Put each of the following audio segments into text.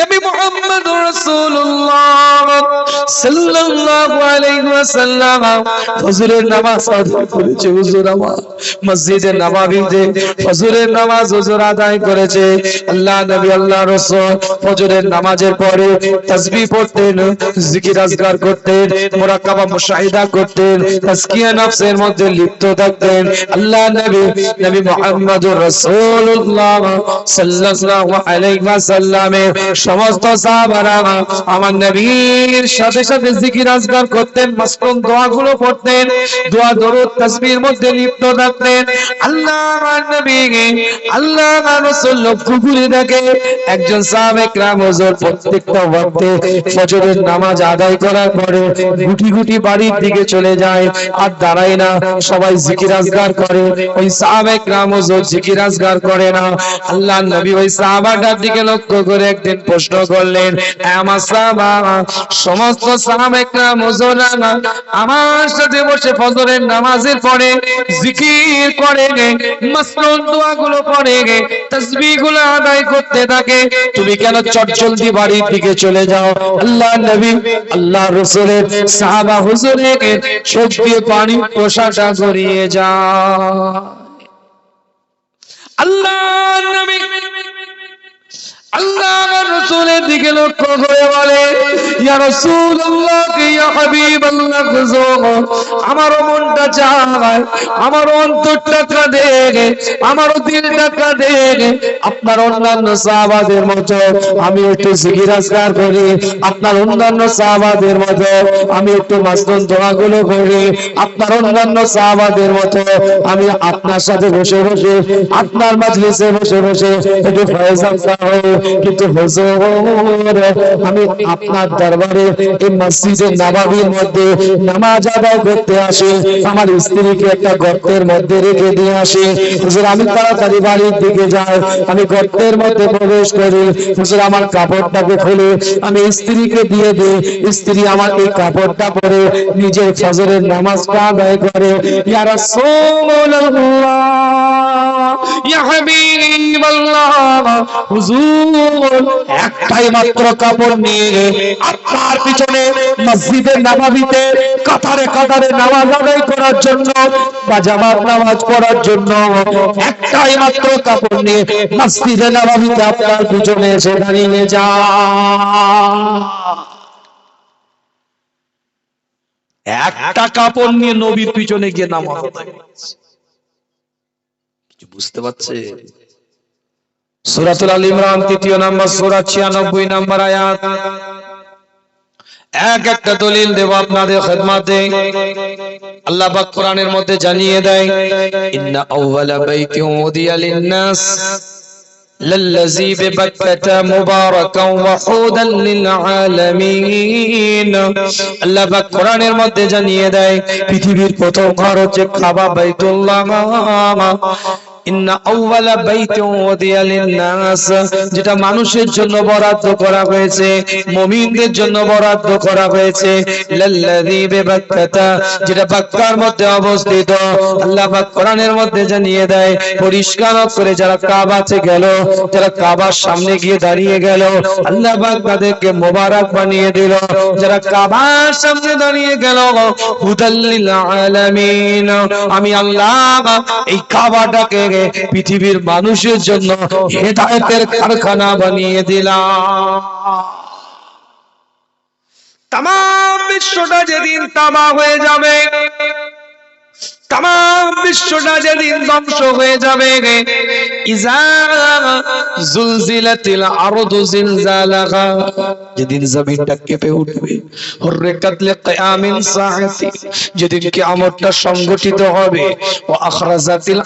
নবী মুহাম্মদ রাসূলুল্লাহ সাল্লাল্লাহু আলাইহি ওয়াসাল্লাম ফজরের নামাজ আদায় করেছে, হুজুর আমার। মসজিদে নববীতে ফজরের নামাজ হুজুর আদায় করেছে। আল্লাহ নবী, আল্লাহ রাসূল ফজরের নামাজের পরে তাসবিহ পড়তেন জিকির আজকার করতেন, মুরাকাবা মুশাহিদা করতেন, তাজকিয়া নফসের মধ্যে লিপ্ত থাকতেন। আল্লাহ নবী নবী মুহাম্মদুর রাসূলুল্লাহ সাল্লাল্লাহু আলাইহি ওয়াসাল্লামের সমস্ত সাহাবারা আমার নবীর সাথে সাথে জিকির আজকার করতেন মাসকুন দোয়াগুলো পড়তেন দোয়া দরুদ তাসবিহের মধ্যে লিপ্ত থাকতেন আল্লাহ আমার নবী আল্লাহ আমার রাসূল লক্ষ্য করে দেখে একজন সাহাবে کرام হুজুর প্রত্যেকটা ওয়াক্তে ফজরের নামাজ আদায় করার পরে গুটি গুটি বাড়ির দিকে চলে যায় আর দাঁড়ায় না সবাই জিকির আজগার করে ওই সাহাবে کرام হুজুর জিকির আজগার করে না আল্লাহ নবী ওই সাহাবাটার দিকে লক্ষ্য করে একদিন প্রশ্ন করলেন হ্যাঁ, আমার সাবা সমস্ত সাহাবেকরা মুসলমান আমার সাথে বসে ফজরের নামাজের পরে জিকির করে মাসনুন দোয়াগুলো পড়ে গে তাসবিহগুলো আদায় করতে থাকে। তুমি কেন চটজলদি বাড়ির দিকে চলে যাও? আল্লাহ নবী, আল্লাহ রাসূলের সাহাবা হুজুরের চোখ দিয়ে পানি প্রশাসা গড়িয়ে যাও আল্লাহ নবী, আল্লাহ রাসূলের দিকে লক্ষ্য করে বলে মনটা চায় আমার অন্তরটা কাঁদে দিলটা কাঁদে আপনার অন্যান্য সাহাবাদের মতো আমি একটু জিকির আজকার করি, আপনার অন্যান্য সাহাবাদের মতো আমি একটু মাসনুন দোয়াগুলো করি, আপনার অন্যান্য সাহাবাদের মতো আমি আপনার সাথে বসে বসে, আপনার মাজলিসে বসে বসে একটু ফয়সাল হই কিন্তু হুজুর আমি আপনার দরবারে এই মসজিদে নববীর মধ্যে নামাজ আদায় করতে আসি। আমার স্ত্রীকে একটা গর্তের মধ্যে রেখে দিয়ে আসি। হুজুর, আমি তাড়াতাড়ি বাড়ির দিকে যাই। আমি গর্তের মধ্যে প্রবেশ করি। হুজুর, আমার কাপড়টাকে খুলে আমি স্ত্রীকে দিয়ে দিই। স্ত্রী আমার এই কাপড়টা পরে নিজের ফজরের নামাজটা আদায় করে। ইয়া রাসূলুল্লাহ, ইয়া হাবিবাল্লাহ একটাই মাত্র কাপড় নিয়ে পিছনে মসজিদের নামাবিতে কাতারে কাতারে নামাজ আদায় করার জন্য বা জামাত নামাজ জন্য একটাই মাত্র কাপড় নিয়ে মসজিদে নামাবিতে আপনার পিছনে এসে দাঁড়িয়ে যা একটা কাপড় নিয়ে নবীর পিছনে গিয়ে নামাজ বুঝতে পারছে সুরাতুল আল ইমরান তৃতীয় নাম্বার সুরা ছিয়ানব্বই নাম্বার আয়াত। এক একটা দলিল দেব আপনাদের খেদমাতে। আল্লাহ পাক কোরআনের মধ্যে জানিয়ে দেয় জানিয়ে দেয়, পৃথিবীর প্রথম ঘর হচ্ছে কাবা যেটা মানুষের জন্য বরাদ্দ করা হয়েছে, মুমিনদের জন্য বরাদ্দ করা হয়েছে। যেটা বাক্কার মধ্যে অবস্থিত। আল্লাহ পাক কোরআনের মধ্যে জানিয়ে দেয়, পরিষ্কার করে যারা কাবাতে গেল, যারা কাবার সামনে গিয়ে দাঁড়িয়ে গেল, আল্লাহ পাক তাদেরকে মোবারক বানিয়ে দিল। যারা কাবার সামনে দাঁড়িয়ে গেল আমি আল্লাহ এই কাবাটাকে পৃথিবীর মানুষের জন্য হেদায়তের কারখানা বানিয়ে দিলাম তাম বিশ্বটা যেদিন তামা হয়ে যাবে তাম বিশ্বটা যেদিন ধ্বংস হয়ে যাবে যেদিন জমিনটা কেঁপে উঠবে। সংগঠিত হবে। ওয়া আখরাজাতিল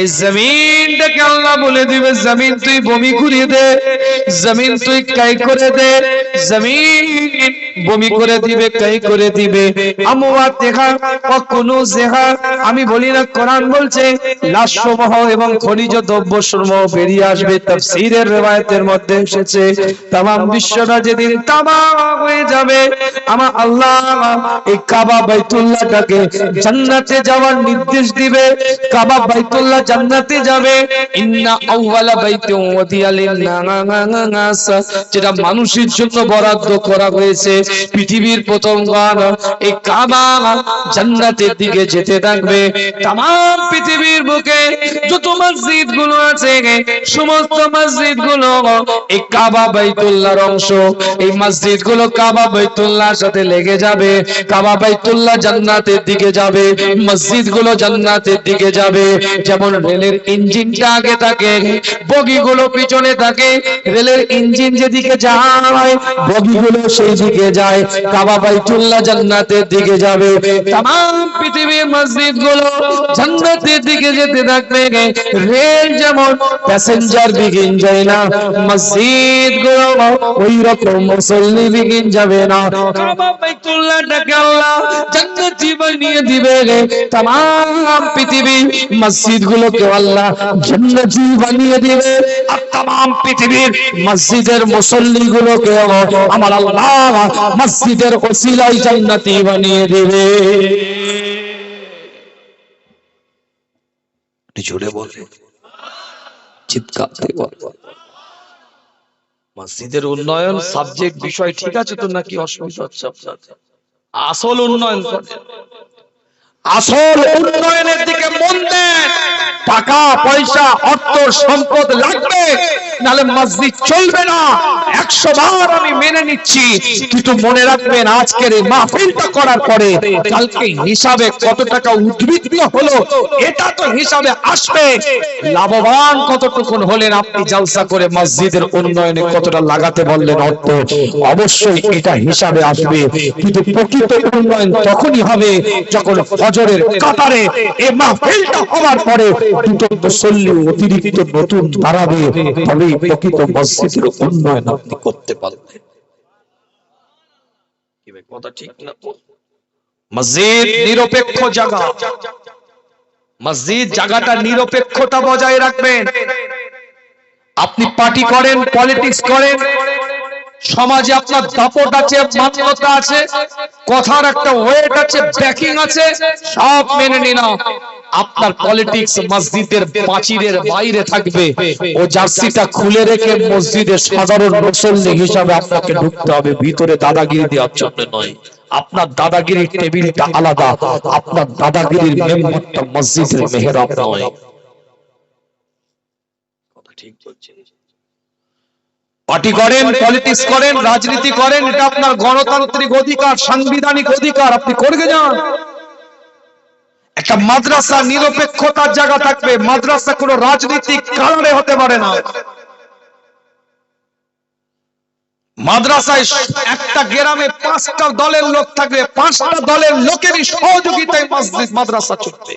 এই জমিনটাকে আল্লাহ বলে দিবে, জমিন তুই বমি ঘুরিয়ে দে। জমিন তুই কাই করে দে। জমিন বমি করে দিবে কাই করে দিবে আমওয়াত দেখা কোন জেহা আমি বলি না কোরআন বলছে লাশসমূহ এবং খনিজ দ্রব্য সমূহ বেরিয়ে আসবে তাফসীরের রিওয়ায়াতের মধ্যে এসেছে তামাম বিশ্বটা যেদিন তামাম হয়ে যাবে আমার আল্লাহ এই কাবা বাইতুল্লাহটাকে জান্নাতে যাওয়ার নির্দেশ দিবে কাবা বাইতুল্লাহ জান্নাতে যাবে ইন্না আউওয়ালা বাইতুন ওয়াদিয়া লিন-নাস যেটা মানুষের জন্য বরাদ্দ করা হয়েছে পৃথিবীর প্রথম ঘর এই কাবা জান্নাতের দিকে যেতে থাকবে। তাম পৃথিবীর বুকে যত মসজিদগুলো আছে, সমস্ত মসজিদগুলো এই কাবা বাইতুল্লাহর অংশ। এই মসজিদগুলো কাবা বাইতুল্লাহর সাথে লেগে যাবে, কাবা বাইতুল্লাহ জান্নাতের দিকে যাবে মসজিদগুলো জান্নাতের দিকে যাবে। যেমন রেলের ইঞ্জিনটা আগে থাকে, বগিগুলো পিছনে থাকে, রেলের ইঞ্জিন যেদিকে যাওয়া যায় বগিগুলো সেই দিকে যায় কাবা বাইতুল্লাহ জান্নাতের দিকে যাবে तमाम পৃথিবীর মসজিদ গুলো জান্নাতের দিকে যেতে থাকবে রেল যেমন প্যাসেঞ্জার বিগিন যায় না মসজিদ গুলো ওই রকম মুসল্লি বিগিন যাবে না কাবা বাইতুল্লাহটাকে আল্লাহ জান্নাতি বানিয়ে দিবে तमाम পৃথিবী মসজিদ গুলোকে আল্লাহ জান্নাতি বানিয়ে দিবে তাম পৃথিবীর মসজিদের মুসল্লি গুলোকে আমার আল্লাহ মসজিদের ওসিলাই জান্নাতি বানিয়ে দেবে। জুড়ে বলে মসজিদের উন্নয়ন সাবজেক্ট বিষয় ঠিক আছে তো নাকি অসুবিধা আসল উন্নয়ন আসল উন্নয়নের দিকে মন দেন টাকা, পয়সা, অর্থ, সম্পদ লাগবে, নালে মসজিদ চলবে না। একশো বার আমি মেনে নিচ্ছি, কিন্তু মনে রাখবেন আজকের এই মাহফিলটা করার পরে কালকে হিসাবে কত টাকা উদ্বৃত্ত হলো, এটা তো হিসাবে আসবে। লাভবান কতটুকুন হলেন আপনি জালসা করে মসজিদের উন্নয়নে কতটা লাগাতে বললেন অর্থ? অবশ্যই এটা হিসাবে আসবে, কিন্তু প্রকৃত উন্নয়ন তখনই হবে যখন ফজরের কাতারে এই মাহফিলটা হওয়ার পরে দুটো মুসল্লি অতিরিক্ত নতুন দাঁড়াবে তবেই প্রকৃত মসজিদের উন্নয়ন আপনি করতে পারবেন। কি কথা ঠিক না মসজিদ নিরপেক্ষ জায়গা। মসজিদ জায়গাটা নিরপেক্ষতা বজায় রাখবেন। আপনি পার্টি করেন পলিটিক্স করেন। সমাজে আপনার দাপট আছে মান্যতা আছে, কথার একটা ওয়েট আছে ব্যাকিং আছে, সব মেনে নিন আপনার পলিটিক্স মসজিদের পাঁচিরের বাইরে থাকবে। ও জার্সিটা খুলে রেখে মসজিদের সাধারণ মুসল্লি হিসাবে আপনাকে ঢুকতে হবে। ভিতরে দাদাগিরি দেওয়ার জন্য নয়। আপনার দাদাগিরির টেবিলটা আলাদা। আপনার দাদাগিরির মেম্বারটা মসজিদের মেহরাব নয়। ঠিক বলছেন? পার্টি করেন পলিটিক্স করেন রাজনীতি করেন এটা আপনার গণতান্ত্রিক অধিকার সাংবিধানিক অধিকার আপনি করে যান একটা মাদ্রাসা নিরপেক্ষতার জায়গা থাকবে মাদ্রাসা কোনো রাজনীতিক কারণে হতে পারে না। মাদ্রাসায় একটা গ্রামে পাঁচটা দলের লোক থাকবে পাঁচটা দলের লোকেরই সহযোগিতায় মাদ্রাসা চলবে।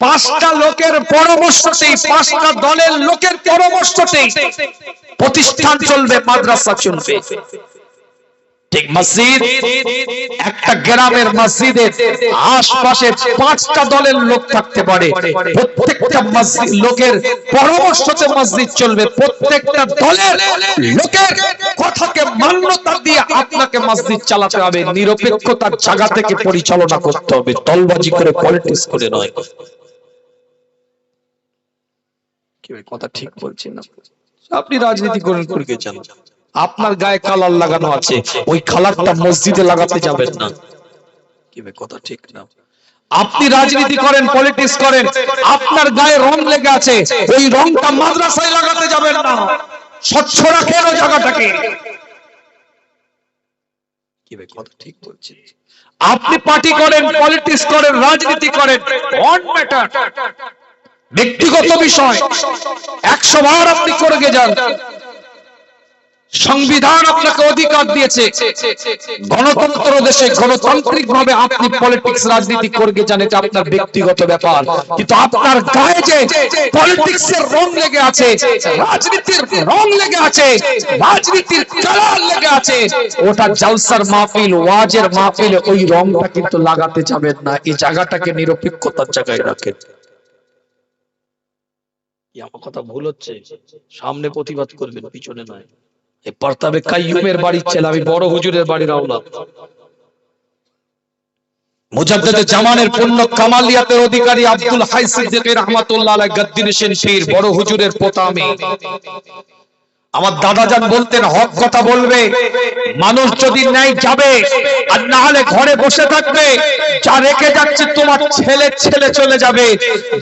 পাঁচটা লোকের পরামর্শতেই, পাঁচটা দলের লোকের পরামর্শতেই প্রতিষ্ঠান চলবে, মাদ্রাসা চলবে। ঠিক মসজিদ, একটা গ্রামের মসজিদের আশপাশে পাঁচটা দলের লোক থাকতে পারে। প্রত্যেকটা মসজিদ, লোকের পরামর্শতে মসজিদ চলবে। প্রত্যেকটা দলের লোকের কথাকে মান্যতা দিয়ে আপনাকে মসজিদ চালাতে হবে। নিরপেক্ষতার জায়গা থেকে পরিচালনা করতে হবে। দলবাজি করে পলিটিক্স করে নয়। কথা ঠিক বলছেন না। আপনি রাজনীতি করেন করকে চান আপনার গায়ে কালার লাগানো আছে ওই কালারটা মসজিদে লাগাতে যাবেন না। কি কথা ঠিক না। আপনি রাজনীতি করেন পলিটিক্স করেন আপনার গায়ে রং লেগে আছে ওই রংটা মাদ্রাসায় লাগাতে যাবেন না। স্বচ্ছ রাখেন ওই জায়গাটাকে। কি ভাই, কথা ঠিক বলছেন আপনি পার্টি করেন পলিটিক্স করেন রাজনীতি করেন অন ম্যাটার। ব্যক্তিগত বিষয়। একশো বার আপনি করে যান। সংবিধান আপনাকে অধিকার দিয়েছে। গণতন্ত্র দেশে গণতান্ত্রিক ভাবে আপনি পলিটিক্স রাজনীতি করবে জানে এটা আপনার ব্যক্তিগত ব্যাপার। কিন্তু আপনার গায়ে যে পলিটিক্স এর রং লেগে আছে, রাজনীতির রং লেগে আছে, রাজনীতির কালার লেগে আছে, ওটা জালসার মাহফিল, ওয়াজের মাহফিল ওই রংটা কিন্তু লাগাতে যাবেন না। এই জায়গাটাকে নিরপেক্ষতার জায়গায় রাখেন। আমার কথা ভুল হচ্ছে। সামনে প্রতিবাদ করবেন, পিছনে নয়। বাড়ির ছেলে, আমি বড় হুজুরের বাড়ির জামানের পূর্ণ কামালিয়াতের অধিকারী আব্দুল হাই সিদ্দিক আলাইহি, গদ্দিন সেন পীর বড় হুজুরের পোতা আমি। আমার দাদা দাদাজান বলতেন, হক কথা বলবে, মানুষ যদি নাই যাবে, আর না হলে ঘরে বসে থাকবে, যা রেখে যাচ্ছে তোমার ছেলে ছেলে চলে যাবে।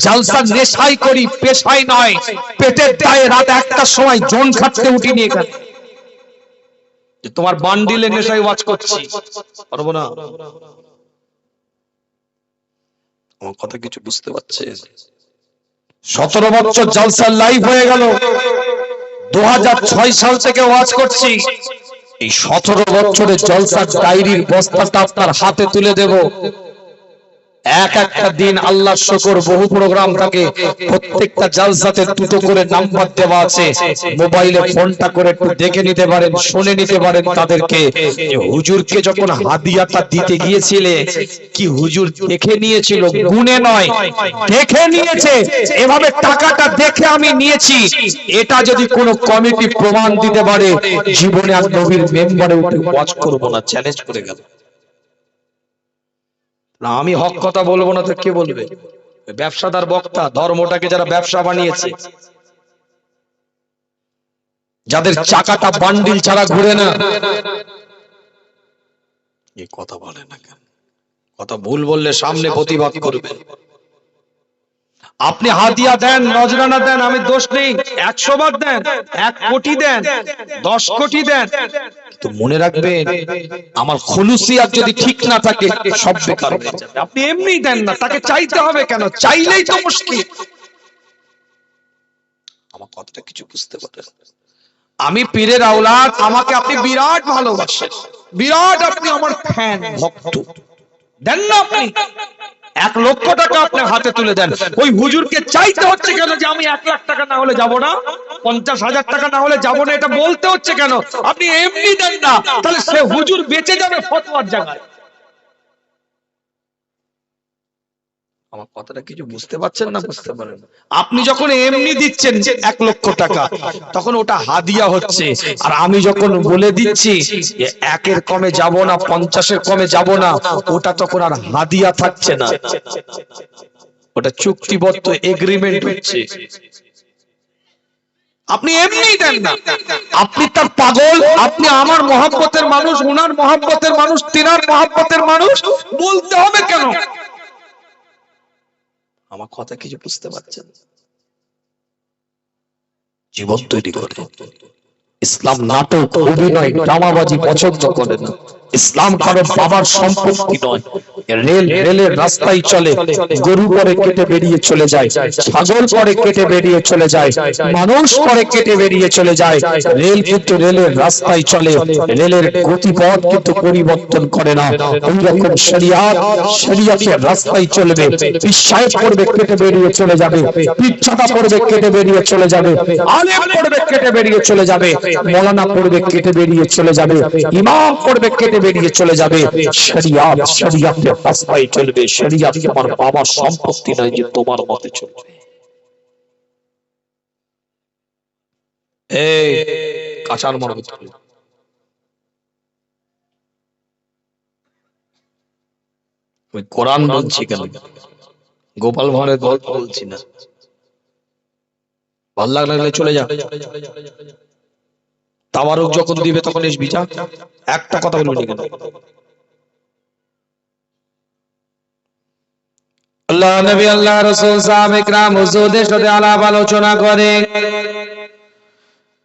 জালসা নেশাই করি, পেশাই নয়, পেটের দায়ে রাত একটার সময় জোন খাটতে উঠিনি এখানে। যে তোমার বান্ডিলে নেশাই ওয়াচ করছি, পারব না? আমার কথা কিছু বুঝতে পারছে সতেরো বছর জালসার লাইভ হয়ে গেল। দু হাজার ছয় সাল থেকে ওয়াজ করছি। এই সতেরো বছরের জলসার ডায়েরির বস্তাটা আপনার হাতে তুলে দেব। এক একটা দিন আল্লাহ শকর বহু প্রোগ্রাম থাকে। প্রত্যেকটা জালসাতে দুটো করে নাম্বার দেওয়া আছে। মোবাইলে ফোনটা করে একটু দেখে নিতে পারেন, শুনে নিতে পারেন তাদেরকে। হুজুরকে যখন হাদিয়াটা দিতে গিয়েছিলে, কি হুজুর দেখে নিয়েছিল? গুনে নয়, দেখে নিয়েছে। এভাবে টাকাটা দেখে আমি নিয়েছি। এটা যদি কোনো কমিটি প্রমাণ দিতে পারে, জীবনে আর নবীর মেম্বারে উঠে ওয়াচ করব না চ্যালেঞ্জ করে গেল না, আমি হক কথা বলব না তো কে বলবে? ব্যবসাদার বক্তা, ধর্মটাকে যারা ব্যবসা বানিয়েছে। যাদের চাকাটা বান্ডিল ছাড়া ঘুরে না। এই কথা বলে না কেন? কথা ভুল বললে সামনে প্রতিবাদ করবে। আপনি হাতিয়া দেন, নজরানা দেন, আমি দোষ নেই। একশো বার দেন, এক কোটি দেন, দশ কোটি দেন। তো মনে রাখবেন, আমার খলুসিয়াত যদি ঠিক না থাকে, সব বেকার আপনি এমনি দেন না, তাকে চাইতে হবে কেন? চাইলেই তো মুশকিল। আমার কথাটা কিছু বুঝতে পারেন আমি পীরের আওলাদ, আমাকে আপনি বিরাট ভালোবাসেন। বিরাট আপনি আমার ফ্যান, ভক্ত। দেন না আপনি। এক লক্ষ টাকা আপনার হাতে তুলে দেন। ওই হুজুরকে চাইতে হচ্ছে কেন যে আমি এক লাখ টাকা না হলে যাব না? পঞ্চাশ হাজার টাকা না হলে যাব না, এটা বলতে হচ্ছে কেন? আপনি এমনি দেন না। তাহলে সে হুজুর বেঁচে যাবে ফতোয়ার জায়গায়। আমার কথাটা কিছু বুঝতে পারছেন না বুঝতে পারেন আপনি যখন এমনি দিচ্ছেন এক লক্ষ টাকা তখন ওটা হাদিয়া হচ্ছে। আর আমি যখন বলে দিচ্ছি যে একের কমে যাব না পঞ্চাশের কমে যাব না ওটা তখন আর হাদিয়া থাকছে না। ওটা চুক্তিবদ্ধ এগ্রিমেন্ট হচ্ছে। আপনি এমনি দেন না। আপনি তার পাগল আপনি আমার মহাব্বতের মানুষ উনার মহাব্বতের মানুষ তিনার মহাব্বতের মানুষ বলতে হবে কেন? আমার কথা কিছু বুঝতে পারছেন? জীবন তৈরি করে। ইসলাম নাটক, অভিনয় ড্রামাবাজি পছন্দ করে না ইসলাম কারও বাবার সম্পত্তি নয়। রেল, রেলের রাস্তায় চলে, গরু পরে কেটে বেরিয়ে চলে যায়, ছাগল পরে কেটে বেরিয়ে চলে যায়, মানুষ পরে কেটে বেরিয়ে চলে যায়। রেল কিন্তু রেলের রাস্তায় চলে, রেলের গতিপথ কিন্তু পরিবর্তন করে না। ওই রকম শরিয়াত, শরিয়াতের রাস্তায় চলবে। বিশ্বাস করবে কেটে বেরিয়ে চলে যাবে। পিচ্ছাটা পড়বে, কেটে বেরিয়ে চলে যাবে। আলেম পড়বে, কেটে বেরিয়ে চলে যাবে। মৌলানা পড়বে, কেটে বেরিয়ে চলে যাবে। ইমাম পড়বে, কেটে বেরিয়ে চলে যাবে। চলবে। শরিয়াত বাবার সম্পত্তি নয় যে তোমার মতে চলবে। বলছি গোপাল ভাঁড়ের গল্প বলছি না। ভালো লাগলে চলে যা তাবারক যখন দিবে তখন এসবি যা একটা কথা বলবি কেন আল্লাহ নবী আল্লাহ রাসূল সাহাবে کرام হুজুরদের সাথে আলাপ আলোচনা করে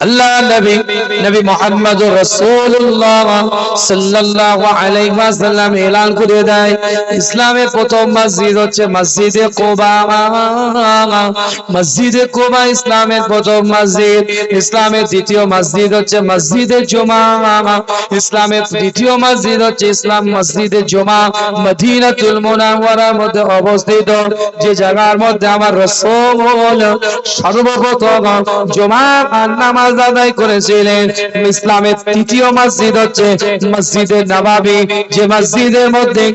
আল্লাহ নবী নবী মুহাম্মদুর রাসূলুল্লাহ সাল্লাল্লাহু আলাইহি ওয়াসাল্লাম এলান করে দেয় ইসলামের প্রথম মসজিদ হচ্ছে মসজিদে কুবা মসজিদে কুবা ইসলামের প্রথম মসজিদ ইসলামের দ্বিতীয় মসজিদ হচ্ছে মসজিদে জুমা ইসলামের দ্বিতীয় মসজিদ হচ্ছে ইসলাম মসজিদে জুমা মদিনাতুল মুনাওয়ারার মধ্যে অবস্থিত যে জায়গার মধ্যে আমার রাসূল সর্বপ্রথম জুমা নামাজ নামাজ আদায় করেছিলেন। ইসলামের তৃতীয় মসজিদ হচ্ছে মসজিদে নবাবী। যে মসজিদের মধ্যে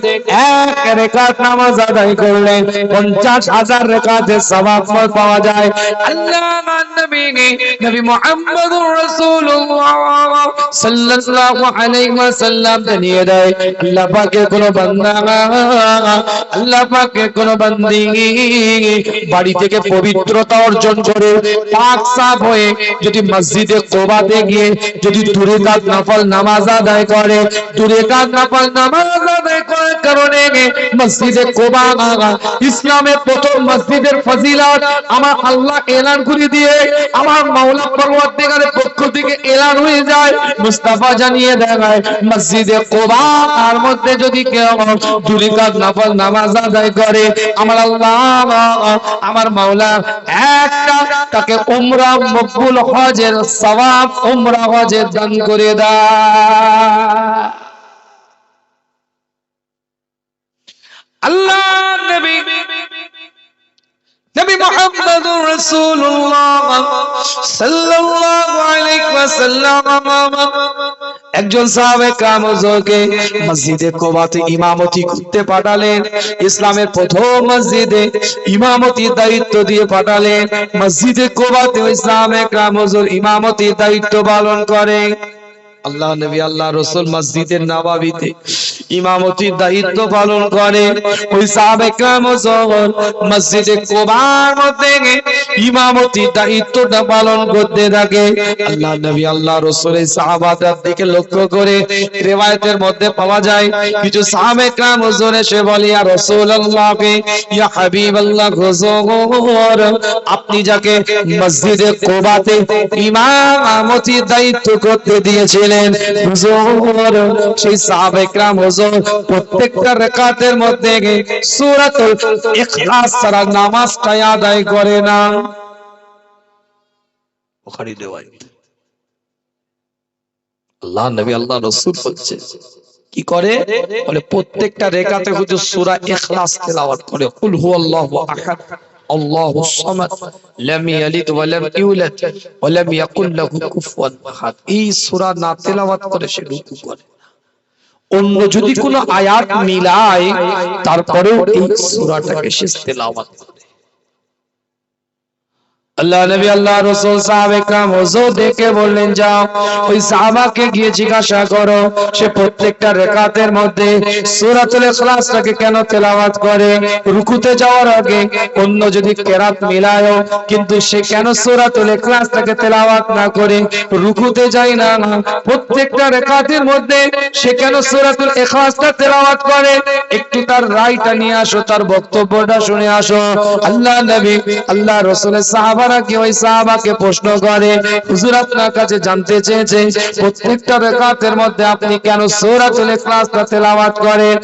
এক রেখাত নামাজ আদায় করলেন, পঞ্চাশ হাজার রেখাতের সবাব পাওয়া যায়। আল্লাহ নবী মুহাম্মদুর দেয়, আল্লাহ পাকের কোন আল্লাহ পাকের কোন বান্দি বাড়ি থেকে পবিত্রতা অর্জন করে পাক সাফ মসজিদে কোবাতে গিয়ে যদি দূরে কাজ নফল নামাজ আদায় করে দূরে কাজ নফল নামাজ আদায় করার কারণে মসজিদে কোবা ইসলামের প্রথম মসজিদের ফজিলত আমার আল্লাহ এলান করে দিয়ে আমার মাওলা পরবর্তীকারের পক্ষ থেকে এলান হয়ে যায়, মুস্তাফা জানিয়ে দেয় মসজিদে কোবা তার মধ্যে যদি কেউ দূরে কাজ নফল নামাজ আদায় করে, আমার আল্লাহ, আমার মাওলা একটা তাকে উমরা মকবুল হজের সওয়াব উমরা হজে দান করে দা। আল্লাহ নবী নবী মুহাম্মদুর রাসূলুল্লাহ সাল্লাল্লাহু আলাইহি ওয়াসাল্লাম। একজন সাহাবে কামজকে মসজিদে কোবাতে ইমামতি করতে পাঠালেন। ইসলামের প্রথম মসজিদে ইমামতি দায়িত্ব দিয়ে পাঠালেন। মসজিদে কোবাতে ইসলামে কামজর ইমামতি দায়িত্ব পালন করে আল্লাহ নবী, আল্লাহ রসুল মসজিদের নবাবিতে ইমামতির দায়িত্ব পালন করে। ওই মসজিদে কোবার মধ্যে ইমামতির দায়িত্বটা পালন করতে থাকে, আল্লাহ নবী, আল্লাহ রসুলের সাহাবাদের দিকে লক্ষ্য করে মধ্যে পাওয়া যায়, কিছু বলে, ইয়া রাসূলুল্লাহকে, ইয়া হাবিবাল্লাহ হুজুর আপনি যাকে মসজিদে কোবাতে ইমামতির দায়িত্ব করতে দিয়েছিলেন হুজুর সেই সাহাবে کرام হুজুর প্রত্যেকটা রাকাতের মধ্যে সূরাতুল ইখলাস ছাড়া নামাজটা আদায় করে না বুখারী রিওয়ায়াত আল্লাহ নবী আল্লাহ রাসূল বলছে কি করে বলে প্রত্যেকটা রেখাতে হুজুর সূরা ইখলাস তেলাওয়াত করে কুল হুয়াল্লাহু আহাদ আল্লাহু الصمد لم يلد ولم يولد ولم له كفوا احد এই সূরা না তেলাওয়াত করে সে রুকু করে অন্য যদি কোনো আয়াত মিলায়, তারপরেও এই সূরাটাকে সে তেলাওয়াত করে। আল্লাহ নবী, আল্লাহ রসুল, সাহাবে কাম হুজুর দেখে বললেন, যাও। ওই সাহাবাকে গিয়ে জিজ্ঞাসা করো, সে প্রত্যেকটা রেখাতের মধ্যে সূরাতুল কেন তেলাওয়াত করে? রুকুতে যাওয়ার আগে অন্য যদি কেরাত মিলায় কিন্তু সে কেন সূরাতুল ইখলাসটাকে তেলাওয়াত না করে? রুকুতে যায় না প্রত্যেকটা রেখাতের মধ্যে সে কেন সূরাতুল ইখলাসটা তেলাওয়াত করে? একটু তার রায়টা নিয়ে আসো, তার বক্তব্যটা শুনে আসো। আল্লাহ নবী, আল্লাহ রসুলের সাহাবা সাহাবারা প্রত্যেকটা মধ্যে আপনি কেন করেন?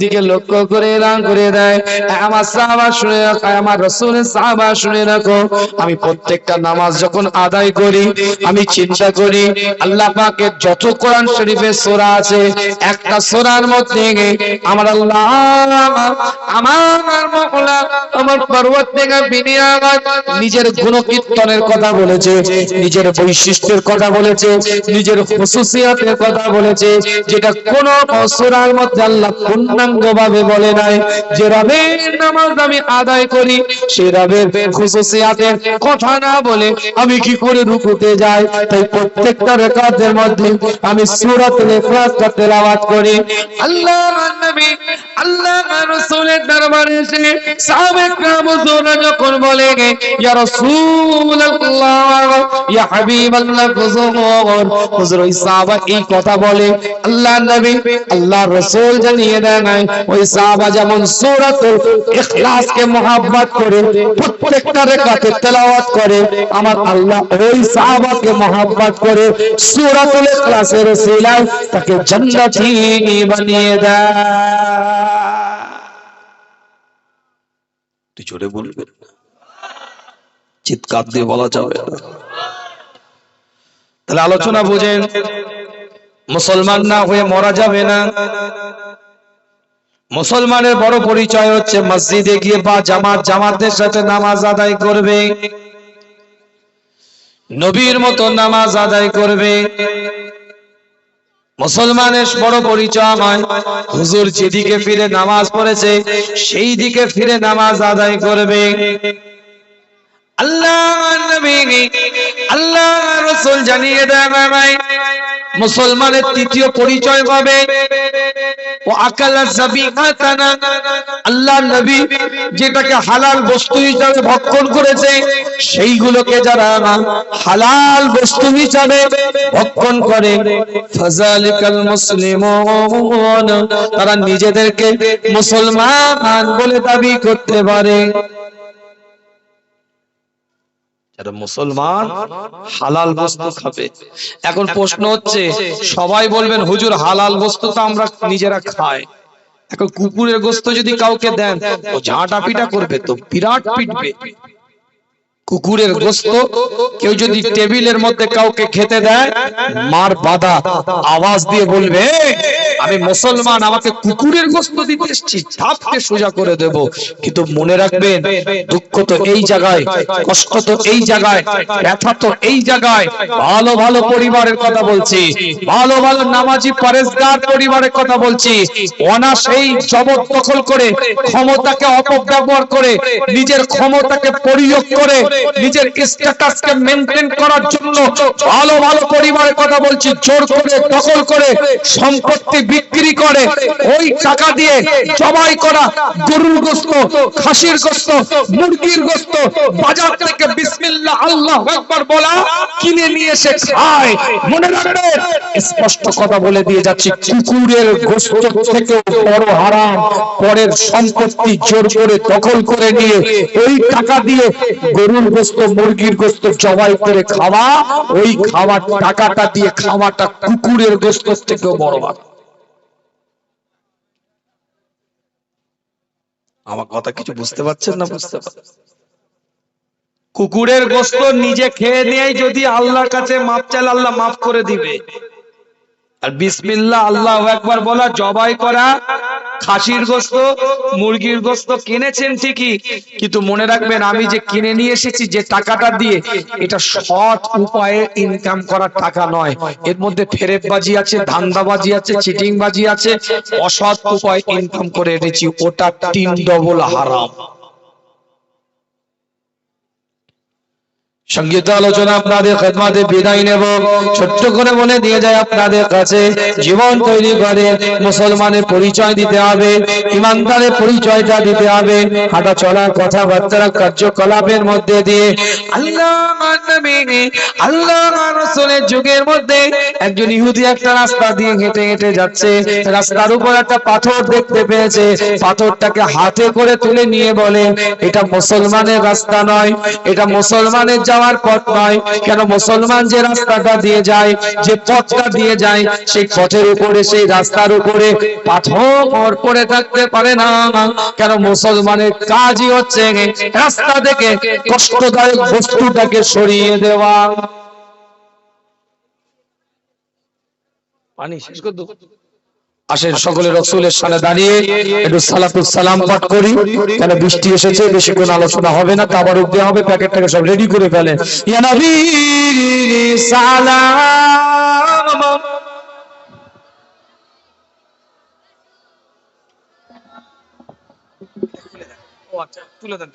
দিকে লক্ষ্য করে করে দেয় আমার শুনে রাখো আমার শুনে রাখো। আমি প্রত্যেকটা নামাজ যখন আদায় করি, আমি চিন্তা করি, আল্লাহ পাকের যত কোরআন শরীফের সূরা আছে, একটা সূরার মধ্যে আমার আল্লাহ নিজের গুণকীর্তনের কথা বলেছে, নিজের বৈশিষ্ট্যের কথা বলেছে, নিজের খুশুসিয়াতের কথা বলেছে, যেটা কোন সূরার মধ্যে আল্লাহ পূর্ণাঙ্গ ভাবে বলে নাই। যে রবের নামাজ আমি আদায় করি, সে রবের খুশুসিয়াতের কথা না বলে আমি কি করে রুকুতে যাই? তাই প্রত্যেকটা রেখাতের মধ্যে আমি সূরাতুল ইখলাসটা তেলাওয়াত করি। আল্লাহ নবী আল্লাহ আল্লাহ রাসূলের দরবারে এসে সাহাবে کرام হুজুররা যখন বলে ইয়া রাসূলুল্লাহ ইয়া হাবিবাল্লাহ হুজুর হুজুর ওই সাহাবা এই কথা বলে আল্লাহ নবী আল্লাহ রাসূল জানিয়ে দেন ওই সাহাবা যেমন সূরাতুল ইখলাসকে মহব্বত করে প্রত্যেকটা রাকাতে তেলাওয়াত করে আমার আল্লাহ ওই সাহাবাকে মহব্বত করে সূরাতুল ইখলাসের ওসিলায় তাকে জান্নাতি বানিয়ে দেয় তুই জোরে বলবেন? চিৎকার দিয়ে বলা যাবে তাহলে আলোচনা বুঝেন, মুসলমান না হয়ে মরা যাবে না। মুসলমানের বড় পরিচয় হচ্ছে মসজিদে গিয়ে বা জামাত, জামাতের সাথে নামাজ আদায় করবে। নবীর মতো নামাজ আদায় করবে। মুসলমানের বড় পরিচয়। হয় হুজুর যেদিকে ফিরে নামাজ পড়েছে, সেই দিকে ফিরে নামাজ আদায় করবে। আল্লাহ নবী আল্লাহ রসুল জানিয়ে দেয় মুসলমানের তৃতীয় পরিচয় হবে। ও আকালা যাবিহাতানা আল্লাহ নবী যেটাকে হালাল বস্তু হিসাবে ভক্ষণ করেছে, সেইগুলোকে যারা হালাল বস্তু হিসাবে ভক্ষণ করে ফাজালিকাল মুসলিমুন, তারা নিজেদেরকে মুসলমান বলে দাবি করতে পারে। যারা মুসলমান হালাল বস্তু খাবে। এখন প্রশ্ন হচ্ছে সবাই বলবেন হুজুর হালাল বস্তু তো আমরা নিজেরা খাই। এখন কুকুরের গোস্ত যদি কাউকে দেন ও ঝাঁটা পিটা করবে তো বিরাট পিটবে। কুকুরের গোস্ত কেউ যদি টেবিলের মধ্যে কাউকে খেতে দেয় মার বাধা। আওয়াজ দিয়ে বলবে আমি মুসলমান, আমাকে কুকুরের গোস্ত দিতে এসছি ধাপকে সোজা করে দেব। কিন্তু মনে রাখবেন, দুঃখ তো এই জায়গায়, কষ্ট তো এই জায়গায়, ব্যথা তো এই জায়গায়। ভালো ভালো পরিবারের কথা বলছি, ভালো ভালো নামাজি পরেশগার পরিবারের কথা বলছি। অনাসেই জবরদখল করে, ক্ষমতাকে অপব্যবহার করে, নিজের ক্ষমতাকে প্রয়োগ করে, নিজের স্ট্যাটাসকে মেনটেন করার জন্য ভালো ভালো পরিবারের কথা বলছি, জোর করে, দখল করে, সম্পত্তি বিক্রি করে, ওই টাকা দিয়ে জবাই করা গরুর গোস্ত, খাসির গোস্ত, মুরগির গোস্ত, বাজার থেকে বিসমিল্লাহ আল্লাহ একবার বলা কিনে নিয়ে এসে খায়। মনে রাখবেন স্পষ্ট কথা বলে দিয়ে যাচ্ছি, কুকুরের গোস্ত থেকে বড় হারাম, পরের সম্পত্তি জোর করে দখল করে নিয়ে ওই টাকা দিয়ে গরুর গোস্ত, মুরগির গোস্ত জবাই করে খাওয়া, ওই খাওয়ার টাকাটা দিয়ে খাওয়াটা কুকুরের গোস্ত থেকেও বড় ভালো আমার কথা কিছু বুঝতে পারছেন না? বুঝতে পারছেন কুকুরের গোস্ত নিজে খেয়ে নিয়ে যদি আল্লাহর কাছে মাপ চাল আল্লাহ মাফ করে দিবে। আর বিসমিল্লাহ, আল্লাহ একবার বলা, জবাই করা, খাসির গোস্ত, মুরগির গোস্ত কিনেছেন ঠিকই, কিন্তু মনে রাখবেন আমি যে কিনে নিয়ে এসেছি যে টাকাটা দিয়ে, এটা সৎ উপায়ে ইনকাম করার টাকা নয়। এর মধ্যে ফেরেববাজি আছে, ধান্দাবাজি আছে, চিটিংবাজি আছে, অসৎ উপায় ইনকাম করে এনেছি, ওটা তিন ডবল হারাম সংগীত আলোচনা আপনাদের খেদমাতে বিদায় নেব। ছোট্ট করে মনে দিয়ে যায় আপনাদের কাছে, জীবন তৈরি করে মুসলমানের পরিচয় দিতে হবে, ইমানদারের পরিচয়টা দিতে হবে হাঁটা চলা কথাবার্তা, কার্যকলাপের মধ্যে দিয়ে। আল্লাহ আল্লাহ রসুলের যুগের মধ্যে একজন ইহুদি একটা রাস্তা দিয়ে হেঁটে হেঁটে যাচ্ছে। রাস্তার উপর একটা পাথর দেখতে পেয়েছে। পাথরটাকে হাতে করে তুলে নিয়ে বলে, এটা মুসলমানের রাস্তা নয়, এটা মুসলমানের যাওয়ার পথ নয়। কেন মুসলমান যে রাস্তাটা দিয়ে যায়, যে পথটা দিয়ে যায়, সেই পথের উপরে, সেই রাস্তার উপরে পাথর পড়ে থাকতে পারে না। কেন মুসলমানের কাজই হচ্ছে রাস্তা থেকে কষ্টদায়ক বস্তুটাকে সরিয়ে দেওয়া। পানি শেষ করে? আসেন সকলে রসুলের সামনে দাঁড়িয়ে একটু সালাতুল সালাম পাঠ করি। কেন বৃষ্টি এসেছে বেশি কোনো আলোচনা হবে না তাবার দেওয়া হবে প্যাকেটটাকে সব রেডি করে ফেলে। ইয়া সালাম। তুলে দেন